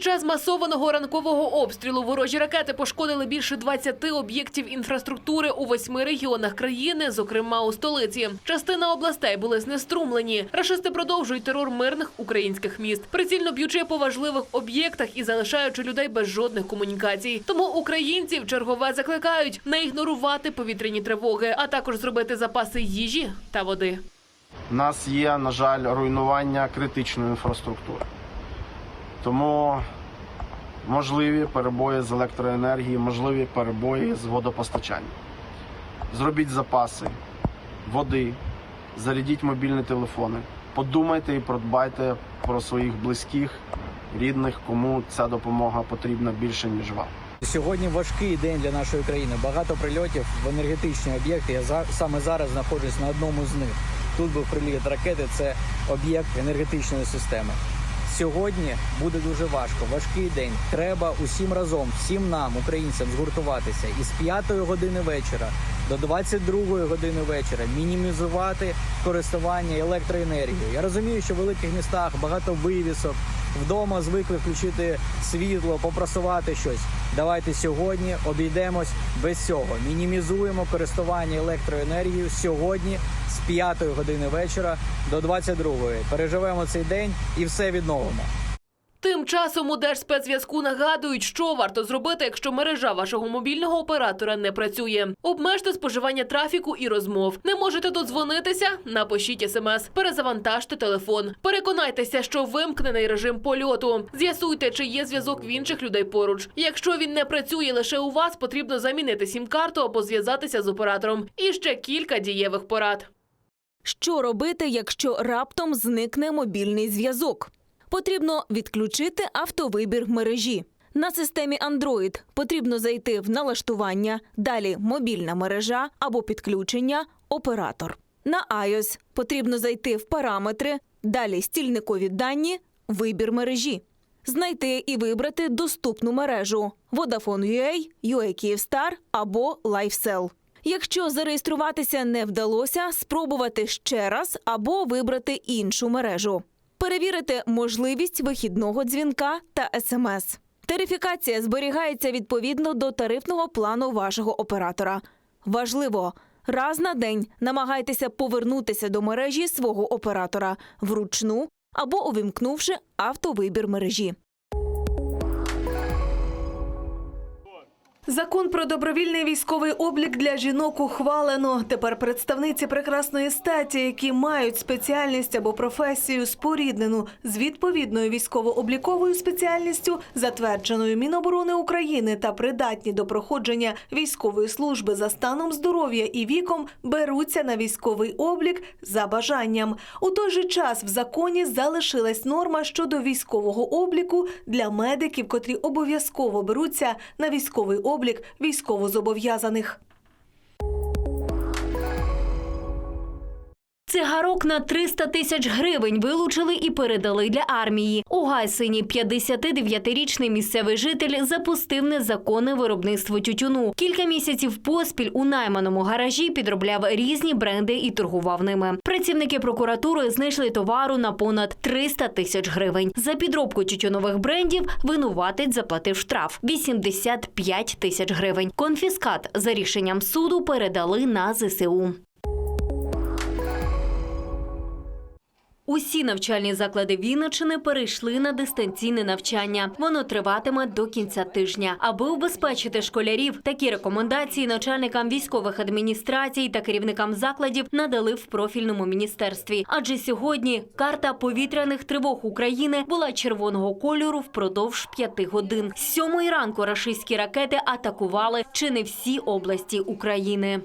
Під час масованого ранкового обстрілу ворожі ракети пошкодили більше 20 об'єктів інфраструктури у восьми регіонах країни, зокрема у столиці. Частина областей були знеструмлені. Рашисти продовжують терор мирних українських міст, прицільно б'ючи по важливих об'єктах і залишаючи людей без жодних комунікацій. Тому українців чергове закликають не ігнорувати повітряні тривоги, а також зробити запаси їжі та води. У нас є, на жаль, руйнування критичної інфраструктури. Тому можливі перебої з електроенергії, можливі перебої з водопостачанням. Зробіть запаси води, зарядіть мобільні телефони. Подумайте і продбайте про своїх близьких, рідних, кому ця допомога потрібна більше, ніж вам. Сьогодні важкий день для нашої країни. Багато прильотів в енергетичні об'єкти. Я за- саме зараз знаходжусь на одному з них. Тут був приліт ракети. Це об'єкт енергетичної системи. Сьогодні буде дуже важко. Важкий день. Треба усім разом, всім нам, українцям, згуртуватися із 5 години вечора до 22 години вечора. Мінімізувати користування електроенергією. Я розумію, що в великих містах багато вивісок. Вдома звикли включити світло, попрасувати щось. Давайте сьогодні обійдемось без цього. Мінімізуємо користування електроенергією сьогодні з 5 години вечора до 22. Переживемо цей день і все відновимо. Тим часом у Держспецзв'язку нагадують, що варто зробити, якщо мережа вашого мобільного оператора не працює. Обмежте споживання трафіку і розмов. Не можете додзвонитися? Напишіть смс. Перезавантажте телефон. Переконайтеся, що вимкнений режим польоту. З'ясуйте, чи є зв'язок в інших людей поруч. Якщо він не працює лише у вас, потрібно замінити сім-карту або зв'язатися з оператором. І ще кілька дієвих порад. Що робити, якщо раптом зникне мобільний зв'язок? Потрібно відключити автовибір мережі. На системі Android потрібно зайти в налаштування, далі мобільна мережа або підключення, оператор. На iOS потрібно зайти в параметри, далі стільникові дані, вибір мережі. Знайти і вибрати доступну мережу Vodafone.ua, UA Kyivstar або LifeCell. Якщо зареєструватися не вдалося, спробувати ще раз або вибрати іншу мережу. Перевірити можливість вихідного дзвінка та смс. Тарифікація зберігається відповідно до тарифного плану вашого оператора. Важливо, раз на день намагайтеся повернутися до мережі свого оператора вручну або увімкнувши автовибір мережі. Закон про добровільний військовий облік для жінок ухвалено. Тепер представниці прекрасної статі, які мають спеціальність або професію споріднену з відповідною військово-обліковою спеціальністю, затвердженою Міноборони України та придатні до проходження військової служби за станом здоров'я і віком, беруться на військовий облік за бажанням. У той же час в законі залишилась норма щодо військового обліку для медиків, котрі обов'язково беруться на військовий облік військовозобов'язаних. Цигарок на 300 тисяч гривень вилучили і передали для армії. У Гайсині 59-річний місцевий житель запустив незаконне виробництво тютюну. Кілька місяців поспіль у найманому гаражі підробляв різні бренди і торгував ними. Працівники прокуратури знайшли товару на понад 300 тисяч гривень. За підробку тютюнових брендів винуватець заплатив штраф 85 тисяч гривень. Конфіскат за рішенням суду передали на ЗСУ. Усі навчальні заклади Вінничини перейшли на дистанційне навчання. Воно триватиме до кінця тижня. Аби убезпечити школярів, такі рекомендації начальникам військових адміністрацій та керівникам закладів надали в профільному міністерстві. Адже сьогодні карта повітряних тривог України була червоного кольору впродовж п'яти годин. З сьомої ранку рашистські ракети атакували чи не всі області України.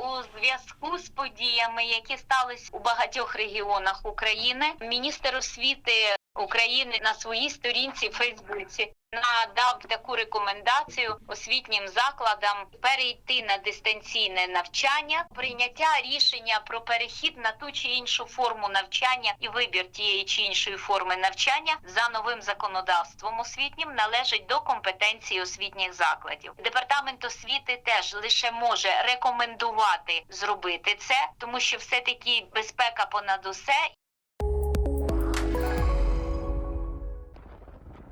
У зв'язку з подіями, які стались у багатьох регіонах України, міністр освіти України на своїй сторінці в Фейсбуці надав таку рекомендацію освітнім закладам перейти на дистанційне навчання, прийняття рішення про перехід на ту чи іншу форму навчання і вибір тієї чи іншої форми навчання за новим законодавством освітнім належить до компетенції освітніх закладів. Департамент освіти теж лише може рекомендувати зробити це, тому що все таки безпека понад усе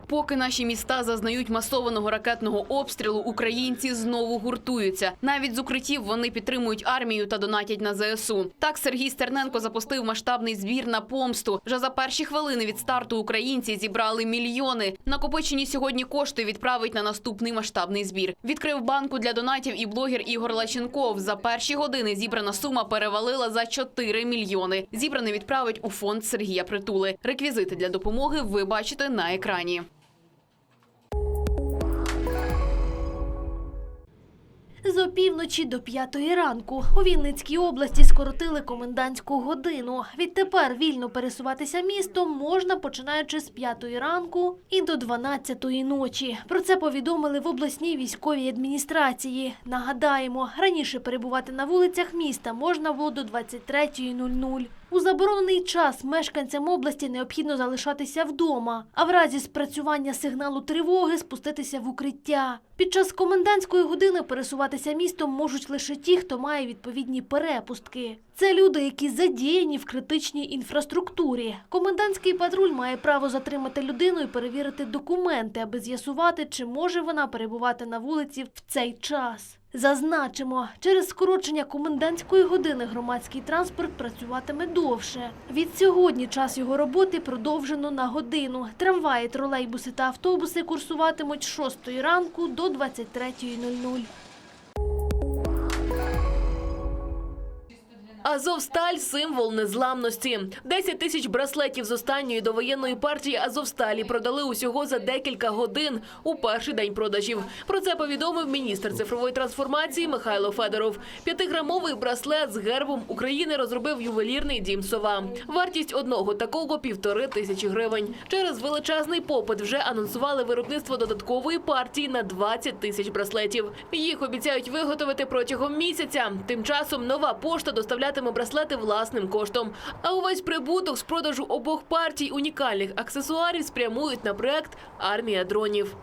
Поки наші міста зазнають масованого ракетного обстрілу, українці знову гуртуються. Навіть з укриттів вони підтримують армію та донатять на ЗСУ. Так Сергій Стерненко запустив масштабний збір на помсту. Вже за перші хвилини від старту українці зібрали мільйони. Накопичені сьогодні кошти відправить на наступний масштабний збір. Відкрив банку для донатів і блогер Ігор Лаченков. За перші години зібрана сума перевалила за 4 мільйони. Зібране відправить у фонд Сергія Притули. Реквізити для допомоги ви бачите на екрані. З опівночі до п'ятої ранку у Вінницькій області скоротили комендантську годину. Відтепер вільно пересуватися містом можна починаючи з п'ятої ранку і до 12-ї ночі. Про це повідомили в обласній військовій адміністрації. Нагадаємо, раніше перебувати на вулицях міста можна було до 23.00. У заборонений час мешканцям області необхідно залишатися вдома, а в разі спрацювання сигналу тривоги спуститися в укриття. Під час комендантської години пересуватися містом можуть лише ті, хто має відповідні перепустки. Це люди, які задіяні в критичній інфраструктурі. Комендантський патруль має право затримати людину і перевірити документи, аби з'ясувати, чи може вона перебувати на вулиці в цей час. Зазначимо, через скорочення комендантської години громадський транспорт працюватиме довше. Від сьогодні час його роботи продовжено на годину. Трамваї, тролейбуси та автобуси курсуватимуть з 6 ранку до 23.00. Азовсталь символ незламності. 10 тисяч браслетів з останньої довоєнної партії Азовсталі продали усього за декілька годин у перший день продажів. Про це повідомив міністр цифрової трансформації Михайло Федоров. П'ятиграмовий браслет з гербом України розробив ювелірний дім Сова. Вартість одного такого півтори тисячі гривень. Через величезний попит вже анонсували виробництво додаткової партії на 20 тисяч браслетів. Їх обіцяють виготовити протягом місяця. Тим часом нова пошта доставлятиме браслети власним коштом. А увесь прибуток з продажу обох партій унікальних аксесуарів спрямують на проект Армія дронів.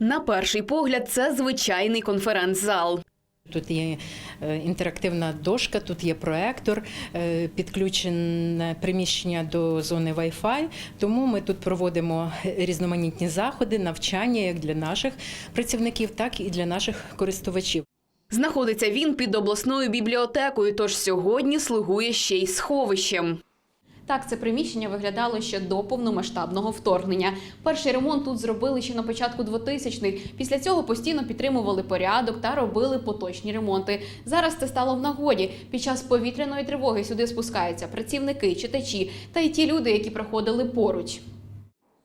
На перший погляд, це звичайний конференц-зал. Тут є е, інтерактивна дошка, тут є проектор, е, підключене приміщення до зони Wi-Fi. Тому ми тут проводимо різноманітні заходи, навчання як для наших працівників, так і для наших користувачів. Знаходиться він під обласною бібліотекою, тож сьогодні слугує ще й сховищем. Так, це приміщення виглядало ще до повномасштабного вторгнення. Перший ремонт тут зробили ще на початку 2000-х. Після цього постійно підтримували порядок та робили поточні ремонти. Зараз це стало в нагоді. Під час повітряної тривоги сюди спускаються працівники, читачі та й ті люди, які проходили поруч.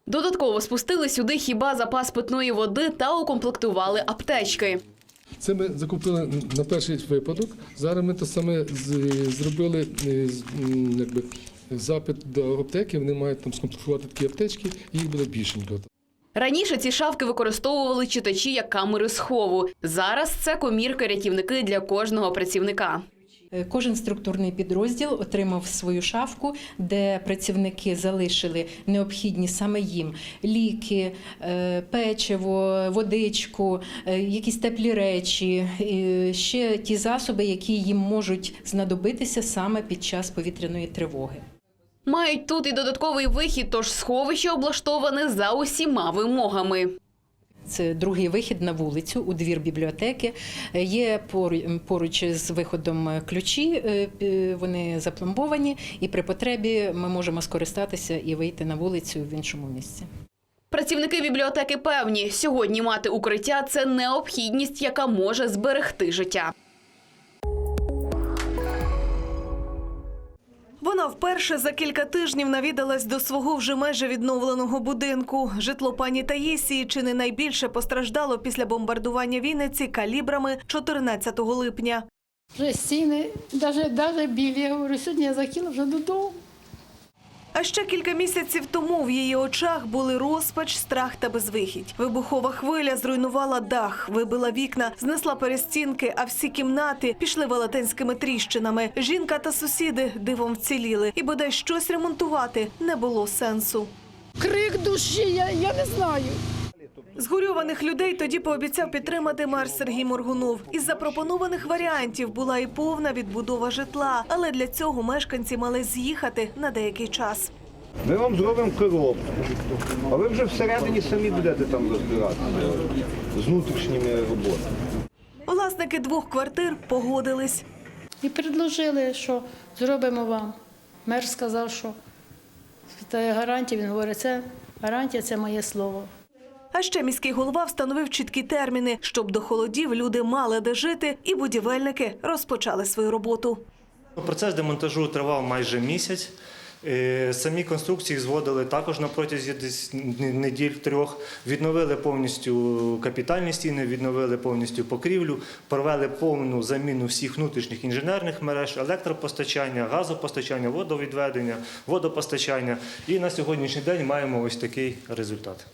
Додатково спустили сюди хіба запас питної води та укомплектували аптечки. Це ми закупили на перший випадок. Зараз ми те саме зробили е, якби, запит до аптеки. Вони мають там скомплектувати такі аптечки, і їх буде більшенько. Раніше ці шафки використовували читачі як камери схову. Зараз це комірки-рятівники для кожного працівника. Е, Кожен структурний підрозділ отримав свою шафку, де працівники залишили необхідні саме їм ліки, е, печиво, водичку, е, якісь теплі речі, ще ті засоби, які їм можуть знадобитися саме під час повітряної тривоги. Мають тут і додатковий вихід, тож сховище облаштоване за усіма вимогами. Це другий вихід на вулицю у двір бібліотеки. Е, Є пору- поруч з виходом ключі, е, вони запломбовані, і при потребі ми можемо скористатися і вийти на вулицю в іншому місці. Працівники бібліотеки певні, сьогодні мати укриття це необхідність, яка може зберегти життя. Вона вперше за кілька тижнів навідалась до свого вже майже відновленого будинку. Житло пані Таїсії чи не найбільше постраждало після бомбардування Вінниці калібрами 14 липня. Вже стіни, навіть, білі. Я говорю, сьогодні я захотіла вже додому. А ще кілька місяців тому в її очах були розпач, страх та безвихідь. Вибухова хвиля зруйнувала дах, вибила вікна, знесла перестінки, а всі кімнати пішли велетенськими тріщинами. Жінка та сусіди дивом вціліли, і бодай щось ремонтувати не було сенсу. Крик душі, я, я не знаю. Згорьованих людей тоді пообіцяв підтримати мер Сергій Моргунов. Із запропонованих варіантів була і повна відбудова житла, але для цього мешканці мали з'їхати на деякий час. Ми вам зробимо коробку, а ви вже всередині самі будете там розбиратися з внутрішніми роботами. Власники двох квартир погодились. І предложили, що зробимо вам. Мер сказав, що це гарантія. Він говорить, це гарантія, це моє слово. А ще міський голова встановив чіткі терміни, щоб до холодів люди мали де жити, і будівельники розпочали свою роботу. Процес демонтажу тривав майже місяць. Е, Самі конструкції зводили також на протязі неділь трьох. Відновили повністю капітальні стіни, відновили повністю покрівлю, провели повну заміну всіх внутрішніх інженерних мереж, електропостачання, газопостачання, водовідведення, водопостачання. І на сьогоднішній день маємо ось такий результат.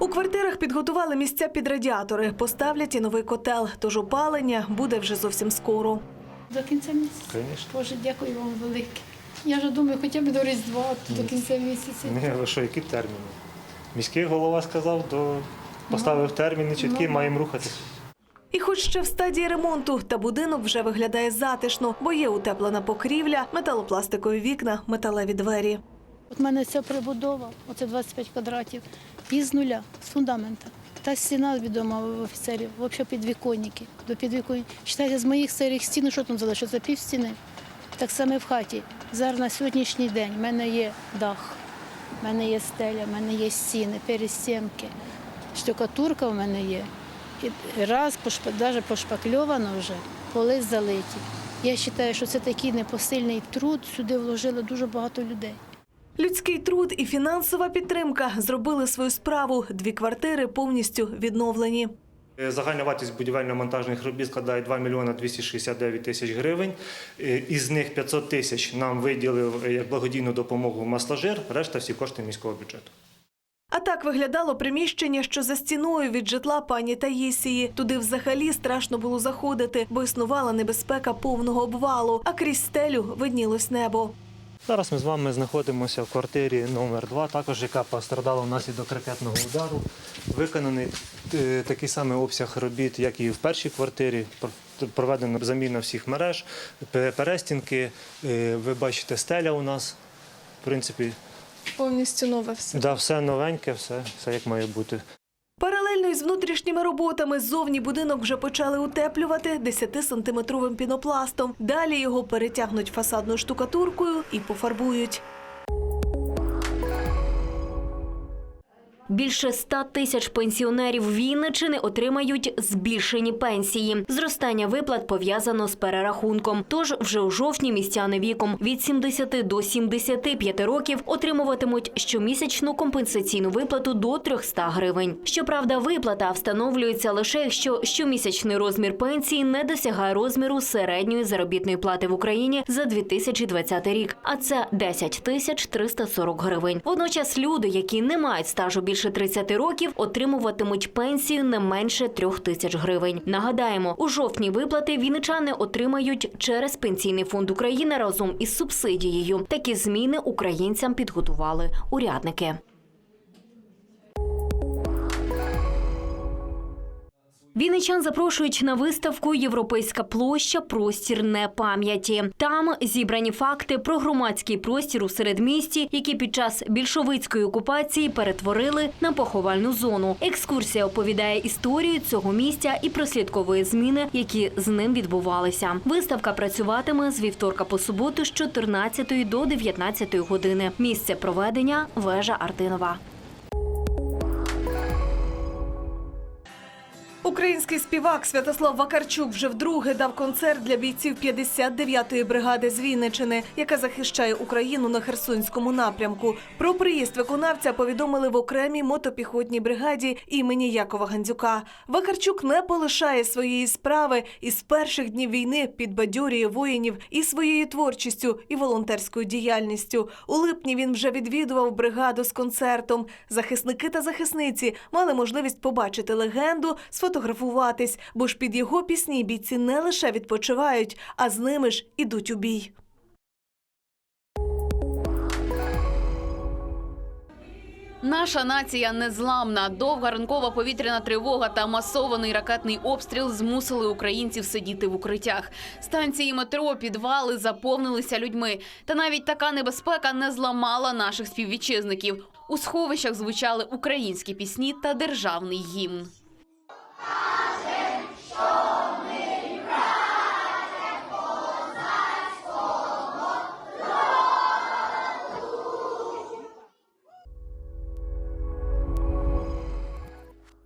У квартирах підготували місця під радіатори, поставлять і новий котел, тож опалення буде вже зовсім скоро. До кінця місяця. Боже, дякую вам велике. Я вже думаю, хоча б до Різдва, до кінця місяця. Ні, ви що, які терміни? Міський голова сказав, до... поставив терміни чіткі, Ну. маємо рухатися. І хоч ще в стадії ремонту, та будинок вже виглядає затишно, бо є утеплена покрівля, металопластикові вікна, металеві двері. От мене ця прибудова, оце 25 квадратів, і з нуля, з фундамента. Та стіна відома в офіцерів, взагалі підвіконники. До підвіконь. Читайте, з моїх старих стін, що там залишилося? Пів стіни. Так само в хаті. Зараз на сьогоднішній день в мене є дах, в мене є стеля, в мене є стіни, перестінки, штукатурка в мене є. І раз навіть пошпакльовано вже, поли залиті. Я вважаю, що це такий непосильний труд, сюди вложили дуже багато людей. Людський труд і фінансова підтримка зробили свою справу. Дві квартири повністю відновлені. Е, Загальна вартість будівельно-монтажних робіт складає 2 мільйони 269 тисяч гривень. Е, Із них 500 тисяч нам виділив е, як благодійну допомогу масложир, решта всі кошти міського бюджету. А так виглядало приміщення, що за стіною від житла пані Таїсії. Туди взагалі страшно було заходити, бо існувала небезпека повного обвалу, а крізь стелю виднілось небо. Зараз ми з вами знаходимося в квартирі номер 2 також яка пострадала внаслідок ракетного удару. Виконаний е, такий самий обсяг робіт, як і в першій квартирі. Пр- Проведена заміна всіх мереж, перестінки. Е, Ви бачите, стеля у нас. В принципі, Повністю нове все. да, все новеньке, все, все як має бути. Паралельно із внутрішніми роботами ззовні будинок вже почали утеплювати 10-сантиметровим пінопластом. Далі його перетягнуть фасадною штукатуркою і пофарбують. Більше 100 тисяч пенсіонерів Вінничини отримають збільшені пенсії. Зростання виплат пов'язано з перерахунком. Тож вже у жовтні містяни віком від 70 до 75 років отримуватимуть щомісячну компенсаційну виплату до 300 гривень. Щоправда, виплата встановлюється лише якщо щомісячний розмір пенсії не досягає розміру середньої заробітної плати в Україні за 2020 рік, а це 10 тисяч 340 гривень. Водночас люди, які не мають стажу більше 30 років, отримуватимуть пенсію не менше 3 тисяч гривень. Нагадаємо, у жовтні виплати віничани отримають через пенсійний фонд України разом із субсидією. Такі зміни українцям підготували урядники. Вінничан запрошують на виставку Європейська площа Простір не пам'яті. Там зібрані факти про громадський простір у середмісті, які під час більшовицької окупації перетворили на поховальну зону. Екскурсія оповідає історію цього місця і прослідковує зміни, які з ним відбувалися. Виставка працюватиме з вівторка по суботу з 14 до 19 години. Місце проведення вежа Артинова. Український співак Святослав Вакарчук вже вдруге дав концерт для бійців 59-ї бригади з Вінничини, яка захищає Україну на Херсонському напрямку. Про приїзд виконавця повідомили в окремій мотопіхотній бригаді імені Якова Гандзюка. Вакарчук не полишає своєї справи і з перших днів війни підбадьорює воїнів і своєю творчістю, і волонтерською діяльністю. У липні він вже відвідував бригаду з концертом. Захисники та захисниці мали можливість побачити легенду, сфотографуватись, бо ж під його пісні бійці не лише відпочивають, а з ними ж ідуть у бій. Наша нація незламна. Довга ранкова повітряна тривога та масований ракетний обстріл змусили українців сидіти в укриттях. Станції метро, підвали заповнилися людьми. Та навіть така небезпека не зламала наших співвітчизників. У сховищах звучали українські пісні та державний гімн. Show.